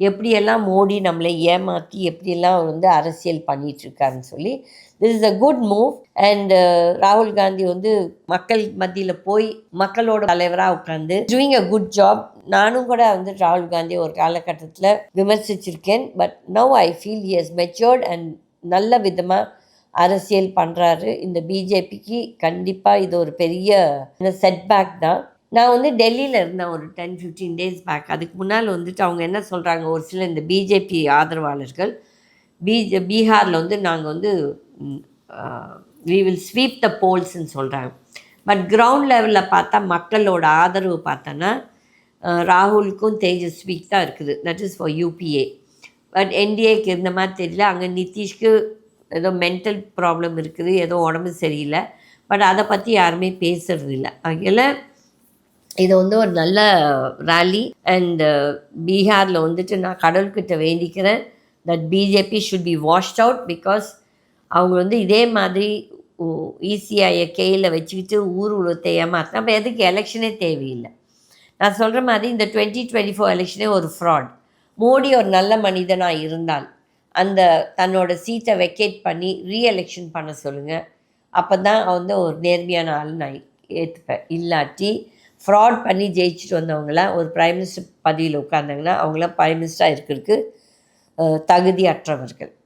எப்படியெல்லாம் மோடி நம்மளை ஏமாற்றி எப்படியெல்லாம் அவர் வந்து அரசியல் பண்ணிகிட்ருக்காருன்னு சொல்லி this is a good move and ராகுல் காந்தி வந்து மக்கள் மத்தியில் போய் மக்களோட தலைவராக உட்காந்து டூயிங் அ குட் ஜாப் நானும் கூட வந்து ராகுல் காந்தி ஒரு காலகட்டத்தில் விமர்சிச்சிருக்கேன். But now I feel he matured and நல்ல விதமாக அரசியல் பண்ணுறாரு இந்த பிஜேபிக்கு கண்டிப்பாக இது ஒரு பெரிய செட்பேக் தான். நான் வந்து டெல்லியில் இருந்தேன் ஒரு டென் ஃபிஃப்டீன் டேஸ் பேக் அதுக்கு முன்னால் வந்துட்டு அவங்க என்ன சொல்கிறாங்க ஒரு சில இந்த பிஜேபி ஆதரவாளர்கள் பிஜே பீகாரில் வந்து நாங்கள் வந்து வி வில் ஸ்வீப் த போல்ஸ்ன்னு சொல்கிறாங்க பட் கிரவுண்ட் லெவலில் பார்த்தா மக்களோட ஆதரவு பார்த்தோன்னா ராகுலுக்கும் தேஜஸ்விக்கு தான் இருக்குது. That is for UPA but என்டிஏக்கு இருந்த மாதிரி தெரியல. அங்கே நிதிஷ்க்கு ஏதோ மென்டல் ப்ராப்ளம் இருக்குது ஏதோ உடம்பு சரியில்லை. பட் அதை பற்றி யாருமே பேசுறது இல்லை. அதில் இது வந்து ஒரு நல்ல ரேலி அண்ட் பீகாரில் வந்துட்டு நான் கடவுள்கிட்ட வேண்டிக்கிறேன் that BJP should be washed out because அவங்க வந்து இதே மாதிரி ஈஸியாக கையில் வச்சுக்கிட்டு ஊர் உலகத்தை ஏமாத்தினா அப்போ எதுக்கு எலெக்ஷனே தேவையில்லை. நான் சொல்கிற மாதிரி இந்த டுவெண்ட்டி டுவெண்ட்டி ஃபோர் எலெக்ஷனே ஒரு ஃப்ராட் மோடி ஒரு நல்ல மனிதனாக இருந்தால் அந்த தன்னோட சீட்டை வெக்கேட் பண்ணி ரீஎலெக்ஷன் பண்ண சொல்லுங்கள் அப்போ தான் வந்து ஒரு நேர்மையான ஆள் நான் ஏற்றுப்பேன் இல்லாட்டி ஃப்ராட் பண்ணி ஜெயிச்சுட்டு வந்தவங்களாம் ஒரு பிரைம் மினிஸ்டர் பதவியில் உட்காந்தாங்கன்னா அவங்களாம் பிரைம் மினிஸ்டராக இருக்கிறதுக்கு தகுதி தகுதியற்றவர்கள்.